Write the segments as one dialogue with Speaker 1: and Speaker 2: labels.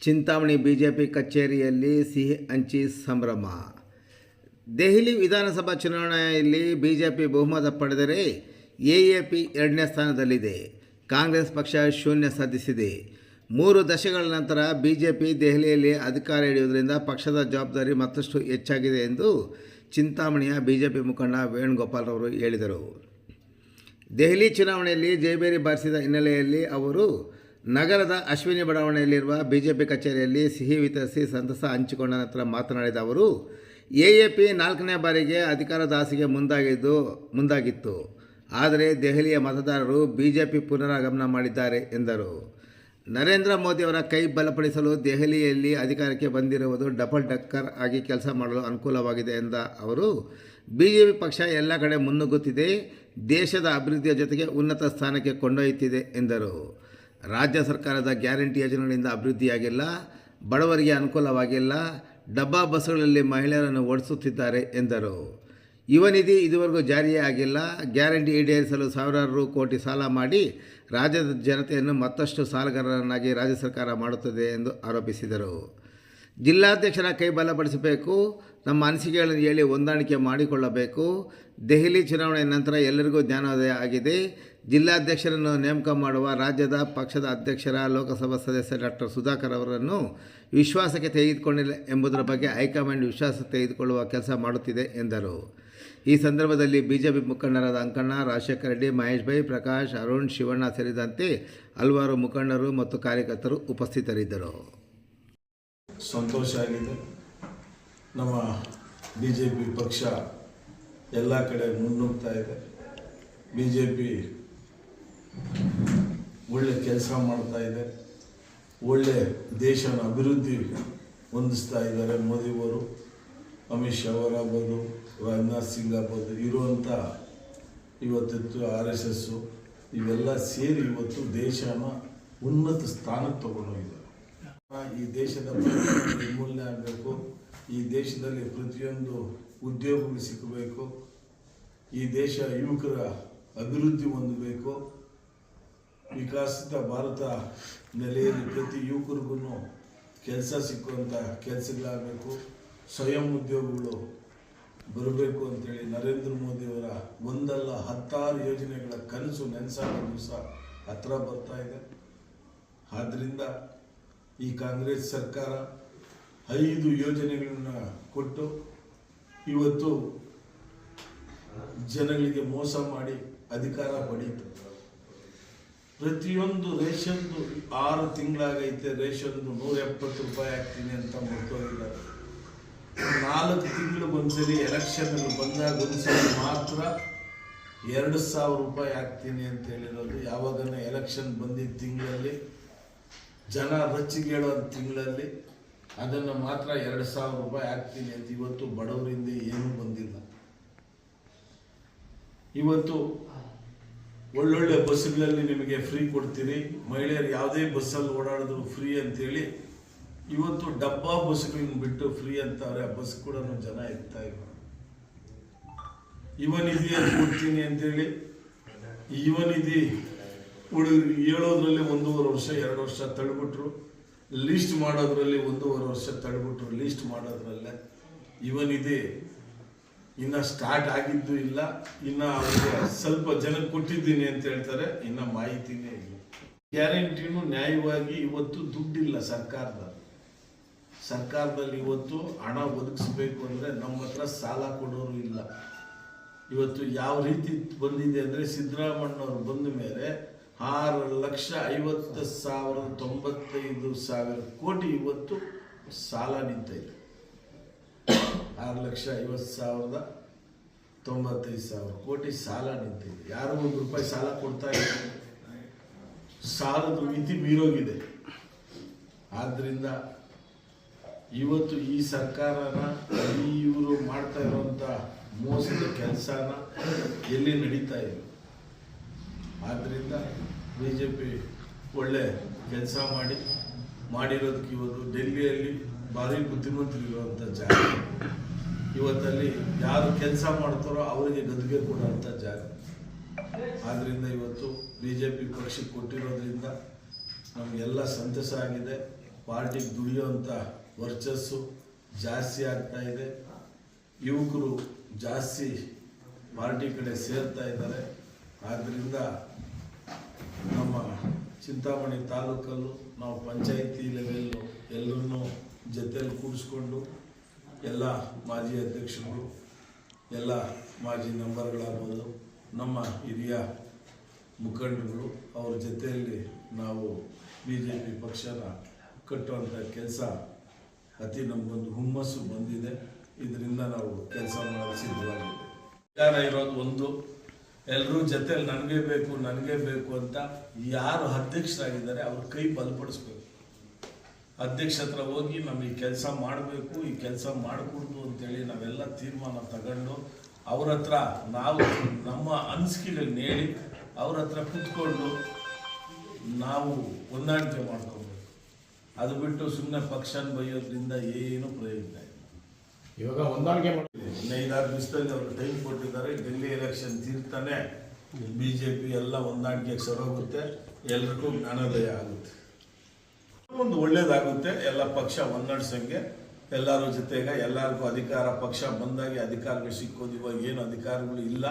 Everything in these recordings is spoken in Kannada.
Speaker 1: ಚಿಂತಾಮಣಿ ಬಿಜೆಪಿ ಕಚೇರಿಯಲ್ಲಿ ಸಿಹಿ ಹಂಚಿ ಸಂಭ್ರಮ. ದೆಹಲಿ ವಿಧಾನಸಭಾ ಚುನಾವಣೆಯಲ್ಲಿ ಬಿಜೆಪಿ ಬಹುಮತ ಪಡೆದರೆ ಎಎಪಿ ಎರಡನೇ ಸ್ಥಾನದಲ್ಲಿದೆ. ಕಾಂಗ್ರೆಸ್ ಪಕ್ಷ ಶೂನ್ಯ ಸಾಧಿಸಿದೆ. ಮೂರು ದಶಕಗಳ ನಂತರ ಬಿಜೆಪಿ ದೆಹಲಿಯಲ್ಲಿ ಅಧಿಕಾರ ಹಿಡಿಯುವುದರಿಂದ ಪಕ್ಷದ ಜವಾಬ್ದಾರಿ ಮತ್ತಷ್ಟು ಹೆಚ್ಚಾಗಿದೆ ಎಂದು ಚಿಂತಾಮಣಿಯ ಬಿಜೆಪಿ ಮುಖಂಡ ವೇಣುಗೋಪಾಲ್ ಅವರು ಹೇಳಿದರು. ದೆಹಲಿ ಚುನಾವಣೆಯಲ್ಲಿ ಜಯಬೇರಿ ಬಾರಿಸಿದ ಹಿನ್ನೆಲೆಯಲ್ಲಿ ಅವರು ನಗರದ ಅಶ್ವಿನಿ ಬಡಾವಣೆಯಲ್ಲಿರುವ ಬಿಜೆಪಿ ಕಚೇರಿಯಲ್ಲಿ ಸಿಹಿ ವಿತರಿಸಿ ಸಂತಸ ಹಂಚಿಕೊಂಡ ನಂತರ ಮಾತನಾಡಿದ ಅವರು, ಎಎಪಿ ನಾಲ್ಕನೇ ಬಾರಿಗೆ ಅಧಿಕಾರ ದಾಸಿಗೆ ಮುಂದಾಗಿದ್ದು, ಮುಂದಾಗಿತ್ತು. ಆದರೆ ದೆಹಲಿಯ ಮತದಾರರು ಬಿಜೆಪಿ ಪುನರಾಗಮನ ಮಾಡಿದ್ದಾರೆ ಎಂದರು. ನರೇಂದ್ರ ಮೋದಿಯವರ ಕೈ ಬಲಪಡಿಸಲು ದೆಹಲಿಯಲ್ಲಿ ಅಧಿಕಾರಕ್ಕೆ ಬಂದಿರುವುದು ಡಬಲ್ ಡಕ್ಕರ್ ಆಗಿ ಕೆಲಸ ಮಾಡಲು ಅನುಕೂಲವಾಗಿದೆ ಎಂದ ಅವರು, ಬಿಜೆಪಿ ಪಕ್ಷ ಎಲ್ಲ ಕಡೆ ಮುನ್ನುಗ್ಗುತ್ತಿದೆ, ದೇಶದ ಅಭಿವೃದ್ಧಿಯ ಜೊತೆಗೆ ಉನ್ನತ ಸ್ಥಾನಕ್ಕೆ ಕೊಂಡೊಯ್ಯುತ್ತಿದೆ ಎಂದರು. ರಾಜ್ಯ ಸರ್ಕಾರದ ಗ್ಯಾರಂಟಿ ಯೋಜನೆಗಳಿಂದ ಅಭಿವೃದ್ಧಿಯಾಗಿಲ್ಲ, ಬಡವರಿಗೆ ಅನುಕೂಲವಾಗಿಲ್ಲ, ಡಬ್ಬಾ ಬಸ್ಗಳಲ್ಲಿ ಮಹಿಳೆಯರನ್ನು ಓಡಿಸುತ್ತಿದ್ದಾರೆ ಎಂದರು. ಯುವ ನಿಧಿ ಇದುವರೆಗೂ ಜಾರಿಯೇ ಆಗಿಲ್ಲ. ಗ್ಯಾರಂಟಿ ಈಡೇರಿಸಲು ಸಾವಿರಾರು ಕೋಟಿ ಸಾಲ ಮಾಡಿ ರಾಜ್ಯದ ಜನತೆಯನ್ನು ಮತ್ತಷ್ಟು ಸಾಲಗಾರರನ್ನಾಗಿ ರಾಜ್ಯ ಸರ್ಕಾರ ಮಾಡುತ್ತದೆ ಎಂದು ಆರೋಪಿಸಿದರು. ಜಿಲ್ಲಾಧ್ಯಕ್ಷರ ಕೈ ಬಲಪಡಿಸಬೇಕು. ನಮ್ಮ ಅನಿಸಿಕೆಗಳನ್ನು ಹೇಳಿ ಹೊಂದಾಣಿಕೆ ಮಾಡಿಕೊಳ್ಳಬೇಕು. ದೆಹಲಿ ಚುನಾವಣೆ ನಂತರ ಎಲ್ಲರಿಗೂ ಜ್ಞಾನೋದಯ ಆಗಿದೆ. ಜಿಲ್ಲಾಧ್ಯಕ್ಷರನ್ನು ನೇಮಕ ಮಾಡುವ ರಾಜ್ಯದ ಪಕ್ಷದ ಅಧ್ಯಕ್ಷರ ಲೋಕಸಭಾ ಸದಸ್ಯ ಡಾಕ್ಟರ್ ಸುಧಾಕರ್ ಅವರನ್ನು ವಿಶ್ವಾಸಕ್ಕೆ ತೆಗೆದುಕೊಂಡಿಲ್ಲ ಎಂಬುದರ ಬಗ್ಗೆ ಹೈಕಮಾಂಡ್ ವಿಶ್ವಾಸ ತೆಗೆದುಕೊಳ್ಳುವ ಕೆಲಸ ಮಾಡುತ್ತಿದೆ ಎಂದರು. ಈ ಸಂದರ್ಭದಲ್ಲಿ ಬಿಜೆಪಿ ಮುಖಂಡರಾದ ಅಂಕಣ್ಣ, ರಾಜಶೇಖರ ರೆಡ್ಡಿ, ಮಹೇಶ್ ಭೈ ಪ್ರಕಾಶ್, ಅರುಣ್, ಶಿವಣ್ಣ ಸೇರಿದಂತೆ ಹಲವಾರು ಮುಖಂಡರು ಮತ್ತು ಕಾರ್ಯಕರ್ತರು ಉಪಸ್ಥಿತರಿದ್ದರು.
Speaker 2: ಸಂತೋಷ ಆಗಿದೆ. ನಮ್ಮ ಬಿ ಜೆ ಪಿ ಪಕ್ಷ ಎಲ್ಲ ಕಡೆ ಮುನ್ನುಗ್ತಾ ಇದೆ. ಬಿ ಜೆ ಪಿ ಒಳ್ಳೆ ಕೆಲಸ ಮಾಡ್ತಾ ಇದೆ. ಒಳ್ಳೆ ದೇಶನ ಅಭಿವೃದ್ಧಿ ಹೊಂದಿಸ್ತಾ ಇದ್ದಾರೆ ಮೋದಿಯವರು ಅಮಿತ್ ಶಾ ಅವರಾಗ್ಬೋದು, ರಾಜನಾಥ್ ಸಿಂಗ್ ಆಗ್ಬೋದು ಇರುವಂಥ ಇವತ್ತಿತ್ತು ಆರ್ ಎಸ್ ಎಸ್ಸು ಇವೆಲ್ಲ ಸೇರಿ ಇವತ್ತು ದೇಶನ ಉನ್ನತ ಸ್ಥಾನಕ್ಕೆ ತಗೊಂಡೋಗಿದ್ದಾರೆ ಈ ದೇಶದ ನಿರ್ಮೂಲನೆ ಆಗಬೇಕು, ಈ ದೇಶದಲ್ಲಿ ಪ್ರತಿಯೊಂದು ಉದ್ಯೋಗಗಳು ಸಿಕ್ಕಬೇಕು ಈ ದೇಶ ಯುವಕರ ಅಭಿವೃದ್ಧಿ ಹೊಂದಬೇಕು. ವಿಕಸಿತ ಭಾರತ ನೆಲೆಯಲ್ಲಿ ಪ್ರತಿ ಯುವಕರಿಗೂ ಕೆಲಸ ಸಿಕ್ಕುವಂಥ ಕೆಲಸಗಳಾಗಬೇಕು. ಸ್ವಯಂ ಉದ್ಯೋಗಗಳು ಬರಬೇಕು ಅಂತೇಳಿ ನರೇಂದ್ರ ಮೋದಿಯವರ ಒಂದಲ್ಲ ಹತ್ತಾರು ಯೋಜನೆಗಳ ಕನಸು ನೆನೆಸಾಗ ದಿವಸ ಹತ್ರ ಬರ್ತಾ ಇದೆ. ಆದ್ದರಿಂದ ಈ ಕಾಂಗ್ರೆಸ್ ಸರ್ಕಾರ ಐದು ಯೋಜನೆಗಳನ್ನು ಕೊಟ್ಟು ಇವತ್ತು ಜನಗಳಿಗೆ ಮೋಸ ಮಾಡಿ ಅಧಿಕಾರ ಪಡೀತು. ಪ್ರತಿಯೊಂದು ರೇಷನ್ದು ಆರು ತಿಂಗಳಾಗೈತೆ, ರೇಷನ್ದು ನೂರ ಎಪ್ಪತ್ತು ರೂಪಾಯಿ ಹಾಕ್ತೀನಿ ಅಂತ ಮುಟ್ಟೋಗಿದ್ದಾರೆ ನಾಲ್ಕು ತಿಂಗಳು ಒಂದ್ಸಲಿ ಎಲೆಕ್ಷನ್ ಬಂದಾಗ ಒಂದ್ಸರಿ ಮಾತ್ರ ಎರಡು ಸಾವಿರ ರೂಪಾಯಿ ಹಾಕ್ತೀನಿ ಅಂತ ಹೇಳಿರೋದು. ಯಾವಾಗನ ಎಲೆಕ್ಷನ್ ಬಂದಿದ್ದ ತಿಂಗಳಲ್ಲಿ, ಜನ ರಚ್ಚಿಗೇಳೋ ತಿಂಗಳಲ್ಲಿ ಅದನ್ನು ಮಾತ್ರ ಎರಡು ಸಾವಿರ ರೂಪಾಯಿ ಹಾಕ್ತೀನಿ ಅಂತ ಇವತ್ತು ಬಡವರಿಂದ ಏನೂ ಬಂದಿಲ್ಲ. ಇವತ್ತು ಒಳ್ಳೊಳ್ಳೆ ಬಸ್ಗಳಲ್ಲಿ ನಿಮಗೆ ಫ್ರೀ ಕೊಡ್ತೀರಿ ಮಹಿಳೆಯರು ಯಾವುದೇ ಬಸ್ಸಲ್ಲಿ ಓಡಾಡೋದು ಫ್ರೀ ಅಂತೇಳಿ, ಇವತ್ತು ಡಬ್ಬಾ ಬಸ್ಗಳನ್ನ ಬಿಟ್ಟು ಫ್ರೀ ಅಂತಾರೆ. ಆ ಬಸ್ ಕೂಡ ಜನ ಇರ್ತಾ ಇಲ್ಲ ಇವನ್ ಇದಿ ಅಂತ ಕೊಡ್ತೀನಿ ಅಂತೇಳಿ ಇದಿ ಹುಡುಗರು ಹೇಳೋದ್ರಲ್ಲಿ ಒಂದೂವರೆ ವರ್ಷ, ಎರಡು ವರ್ಷ ತಳ್ಬಿಟ್ರು. ಲೀಸ್ಟ್ ಮಾಡೋದ್ರಲ್ಲಿ ಒಂದೂವರೆ ವರ್ಷ ತಳ್ಬಿಟ್ರು. ಲೀಸ್ಟ್ ಮಾಡೋದ್ರಲ್ಲೇ ಇವನಿಧಿ ಇನ್ನ ಸ್ಟಾರ್ಟ್ ಆಗಿದ್ದು ಇಲ್ಲ. ಇನ್ನ ಅವ್ರಿಗೆ ಸ್ವಲ್ಪ ಜನಕ್ಕೆ ಕೊಟ್ಟಿದ್ದೀನಿ ಅಂತ ಹೇಳ್ತಾರೆ. ಇನ್ನ ಮಾಹಿತಿನೇ ಇಲ್ಲ. ಗ್ಯಾರಂಟಿನೂ ನ್ಯಾಯವಾಗಿ ಇವತ್ತು ದುಡ್ಡಿಲ್ಲ ಸರ್ಕಾರದ ಸರ್ಕಾರದಲ್ಲಿ ಇವತ್ತು ಹಣ ಒದಗಿಸ್ಬೇಕು ಅಂದ್ರೆ ನಮ್ಮ ಹತ್ರ ಸಾಲ ಕೊಡೋರು ಇಲ್ಲ. ಇವತ್ತು ಯಾವ ರೀತಿ ಬಂದಿದೆ ಅಂದ್ರೆ ಸಿದ್ದರಾಮಣ್ಣವ್ರು ಬಂದ ಮೇಲೆ ಆರು ಲಕ್ಷ ಐವತ್ತು ಸಾವಿರದ ತೊಂಬತ್ತೈದು ಸಾವಿರ ಕೋಟಿ ಇವತ್ತು ಸಾಲ ನಿಂತೈತೆ ಆರು ಲಕ್ಷ ಐವತ್ತು ಸಾವಿರದ ತೊಂಬತ್ತೈದು ಸಾವಿರ ಕೋಟಿ ಸಾಲ ನಿಂತಿದೆ. ಯಾರು ಒಂದು ರೂಪಾಯಿ ಸಾಲ ಕೊಡ್ತಾ ಇಲ್ಲ? ಸಾಲದ ಮಿತಿ ಮೀರೋಗಿದೆ. ಆದ್ದರಿಂದ ಇವತ್ತು ಈ ಸರ್ಕಾರನ ಇವರು ಮಾಡ್ತಾ ಇರುವಂಥ ಮೋಸದ ಕೆಲಸನ ಎಲ್ಲಿ ನಡೀತಾ ಇದೆ ಆದ್ದರಿಂದ ಬಿ ಜೆ ಪಿ ಒಳ್ಳೆ ಕೆಲಸ ಮಾಡಿ, ಮಾಡಿರೋದಕ್ಕೆ ಇವತ್ತು ಡೆಲ್ಲಿಯಲ್ಲಿ ಭಾರಿ ಬುದ್ಧಿವಂತರಿರುವಂಥ ಜಾಗ. ಇವತ್ತಲ್ಲಿ ಯಾರು ಕೆಲಸ ಮಾಡ್ತಾರೋ ಅವರಿಗೆ ಗದ್ದುಗೆ ಕೊಡುವಂಥ ಜಾಗ. ಆದ್ದರಿಂದ ಇವತ್ತು ಬಿ ಜೆ ಪಿ ಪಕ್ಷಕ್ಕೆ ಕೊಟ್ಟಿರೋದ್ರಿಂದ ನಮಗೆಲ್ಲ ಸಂತಸ ಆಗಿದೆ. ಪಾರ್ಟಿಗೆ ದುಡಿಯೋಂಥ ವರ್ಚಸ್ಸು ಜಾಸ್ತಿ ಆಗ್ತಾ ಇದೆ. ಯುವಕರು ಜಾಸ್ತಿ ಪಾರ್ಟಿ ಕಡೆ ಸೇರ್ತಾ ಇದ್ದಾರೆ. ಆದ್ದರಿಂದ ನಮ್ಮ ಚಿಂತಾಮಣಿ ತಾಲೂಕಲ್ಲೂ ನಾವು ಪಂಚಾಯಿತಿ ಲೆವೆಲ್ಲು ಎಲ್ಲರನ್ನೂ ಜೊತೆಯಲ್ಲಿ ಕೂಡಿಸ್ಕೊಂಡು ಎಲ್ಲ ಮಾಜಿ ಅಧ್ಯಕ್ಷರು ಎಲ್ಲ ಮಾಜಿ ಮೆಂಬರ್ಗಳಾಗ್ಬೋದು ನಮ್ಮ ಹಿರಿಯ ಮುಖಂಡರುಗಳು, ಅವ್ರ ಜೊತೆಯಲ್ಲಿ ನಾವು ಬಿ ಜೆ ಪಿ ಪಕ್ಷನ ಕಟ್ಟುವಂಥ ಕೆಲಸ ಅತಿ ನಮಗೊಂದು ಹುಮ್ಮಸ್ಸು ಬಂದಿದೆ. ಇದರಿಂದ ನಾವು ಕೆಲಸ ಮಾಡಲು ಸಿದ್ಧವಾಗಿದೆ. ಇರೋದು ಒಂದು ಎಲ್ಲರೂ ಜೊತೆಯಲ್ಲಿ ನನಗೆ ಬೇಕು ನನಗೆ ಬೇಕು ಅಂತ ಯಾರು ಅಧ್ಯಕ್ಷರಾಗಿದ್ದಾರೆ, ಅವ್ರ ಕೈ ಬಲಪಡಿಸ್ಬೇಕು. ಅಧ್ಯಕ್ಷ ಹತ್ರ ಹೋಗಿ ನಮ್ಗೆ ಈ ಕೆಲಸ ಮಾಡಬೇಕು ಈ ಕೆಲಸ ಮಾಡಿಕೊಡ್ದು ಅಂತೇಳಿ ನಾವೆಲ್ಲ ತೀರ್ಮಾನ ತಗೊಂಡು ಅವ್ರ ಹತ್ರ ನಾವು ನಮ್ಮ ಅನಿಸಿಕೆಗಳನ್ನ ಹೇಳಿ ಅವ್ರ ಹತ್ರ ಕೂತ್ಕೊಂಡು ನಾವು ಹೊಂದಾಣಿಕೆ ಮಾಡ್ಕೋಬೇಕು. ಅದು ಬಿಟ್ಟು ಸುಮ್ಮನೆ ಪಕ್ಷನ ಬೈಯೋದ್ರಿಂದ ಏನು ಪ್ರಯೋಜನ ಇಲ್ಲ.
Speaker 3: ಇವಾಗ ಹೊಂದಾಣಿಕೆ
Speaker 2: ಐದಾರು ದಿವಸದಲ್ಲಿ ಅವರು ಟೈಮ್ ಕೊಟ್ಟಿದ್ದಾರೆ ಡೆಲ್ಲಿ ಎಲೆಕ್ಷನ್ ತೀರ್ತಾನೆ ಬಿ ಜೆ ಪಿ ಎಲ್ಲ ಹೊಂದಾಣಿಕೆಗೆ ಸರೋಗುತ್ತೆ ಎಲ್ರಿಗೂ ಜ್ಞಾನೋದಯ ಆಗುತ್ತೆ. ಒಂದು ಒಳ್ಳೇದಾಗುತ್ತೆ. ಎಲ್ಲ ಪಕ್ಷ ಒನ್ನಡ್ಸಂಗೆ ಎಲ್ಲರ ಜೊತೆಗೆ ಎಲ್ಲರಿಗೂ ಅಧಿಕಾರ, ಪಕ್ಷ ಬಂದಾಗೆ ಅಧಿಕಾರಗಳು ಸಿಕ್ಕೋದು. ಇವಾಗ ಏನು ಅಧಿಕಾರಗಳು ಇಲ್ಲ.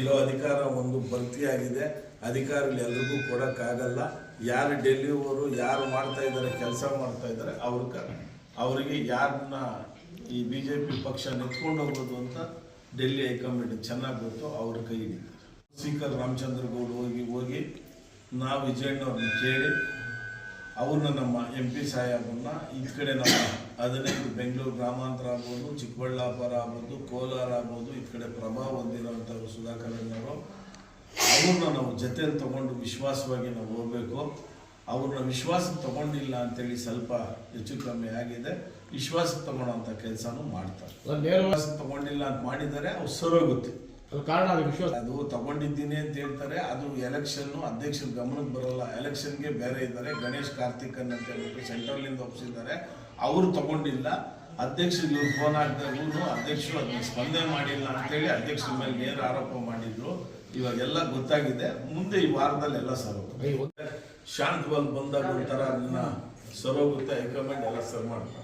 Speaker 2: ಇರೋ ಅಧಿಕಾರ ಒಂದು ಭರ್ತಿಯಾಗಿದೆ. ಅಧಿಕಾರಗಳು ಎಲ್ರಿಗೂ ಕೊಡೋಕ್ಕಾಗಲ್ಲ. ಯಾರು ಡೆಲ್ಲಿಯವರು, ಯಾರು ಮಾಡ್ತಾ ಇದ್ದಾರೆ, ಕೆಲಸ ಮಾಡ್ತಾ ಇದ್ದಾರೆ ಅವ್ರಿಗೆ ಅವರಿಗೆ ಯಾರನ್ನ ಈ ಬಿ ಜೆ ಪಿ ಪಕ್ಷ ನೆತ್ಕೊಂಡು ಹೋಗೋದು ಅಂತ ಡೆಲ್ಲಿ ಹೈಕಮಾಂಡ್ ಚೆನ್ನಾಗಿ ಗೊತ್ತು, ಅವ್ರ ಕೈ ಹಿಡಿತಾರೆ ಸ್ಪೀಕರ್ ರಾಮಚಂದ್ರ ಗೌಡ್ ಹೋಗಿ ಹೋಗಿ ನಾವು ವಿಜಯಣ್ಣವ್ರನ್ನ ಕೇಳಿ ಅವ್ರನ್ನ ನಮ್ಮ ಎಂ ಪಿ ಸಾಹೇಬನ್ನ ಈ ಕಡೆ ನಮ್ಮ ಹದಿನೈದು ಬೆಂಗಳೂರು ಗ್ರಾಮಾಂತರ ಆಗ್ಬೋದು ಚಿಕ್ಕಬಳ್ಳಾಪುರ ಆಗ್ಬೋದು ಕೋಲಾರ ಆಗ್ಬೋದು ಈ ಕಡೆ ಪ್ರಭಾವ ಹೊಂದಿರೋವಂಥವ್ರು ಸುಧಾಕರ್ ಅಣ್ಣವರು. ಅವ್ರನ್ನ ನಾವು ಜೊತೆಯಲ್ಲಿ ತೊಗೊಂಡು ವಿಶ್ವಾಸವಾಗಿ ನಾವು ಹೋಗಬೇಕು. ಅವ್ರನ್ನ ವಿಶ್ವಾಸ ತಗೊಂಡಿಲ್ಲ ಅಂತೇಳಿ ಸ್ವಲ್ಪ ಹೆಚ್ಚು ಕಮ್ಮಿ ಆಗಿದೆ. ವಿಶ್ವಾಸಕ್ಕೆ ತಗೊಳ್ಳೋಂಥ ಕೆಲಸನೂ ಮಾಡ್ತಾರೆ.
Speaker 3: ನೇರವಾಸ ನೇರವಾಗಿ
Speaker 2: ತಗೊಂಡಿಲ್ಲ ಅಂತ ಮಾಡಿದರೆ ಅವ್ರು ಸರೋಗುತ್ತೆ.
Speaker 3: ಅದು ಕಾರಣ ಅದು ವಿಶ್ವಾಸ
Speaker 2: ಅದು ತಗೊಂಡಿದ್ದೀನಿ ಅಂತ ಹೇಳ್ತಾರೆ. ಅದು ಎಲೆಕ್ಷನ್ ಅಧ್ಯಕ್ಷರ ಗಮನಕ್ಕೆ ಬರಲ್ಲ. ಎಲೆಕ್ಷನ್ಗೆ ಬೇರೆ ಇದ್ದಾರೆ. ಗಣೇಶ್ ಕಾರ್ತಿಕನ್ ಅಂತ ಹೇಳ್ಬಿಟ್ಟು ಸೆಂಟ್ರಲ್ ಇಂದ ಒಪ್ಪಿಸಿದ್ದಾರೆ ಅವರು ತಗೊಂಡಿಲ್ಲ. ಅಧ್ಯಕ್ಷರಿಗೆ ಫೋನ್ ಹಾಕಿದಾಗೂ ಅಧ್ಯಕ್ಷರು ಅದನ್ನ ಸ್ಪಂದನೆ ಮಾಡಿಲ್ಲ ಅಂತೇಳಿ ಅಧ್ಯಕ್ಷರ ಮೇಲೆ ನೇರ ಆರೋಪ ಮಾಡಿದ್ರು. ಇವಾಗೆಲ್ಲ ಗೊತ್ತಾಗಿದೆ. ಮುಂದೆ ಈ ವಾರದಲ್ಲಿ ಎಲ್ಲ ಸರೋಗುತ್ತೆ ಶಾಂತ್ ಬಂದಾಗ ಒಂಥರ ಅದನ್ನ ಸರೋಗುತ್ತೆ ಹೈಕಮಾಂಡ್ ಎಲ್ಲ ಸರ್ ಮಾಡ್ತಾರೆ.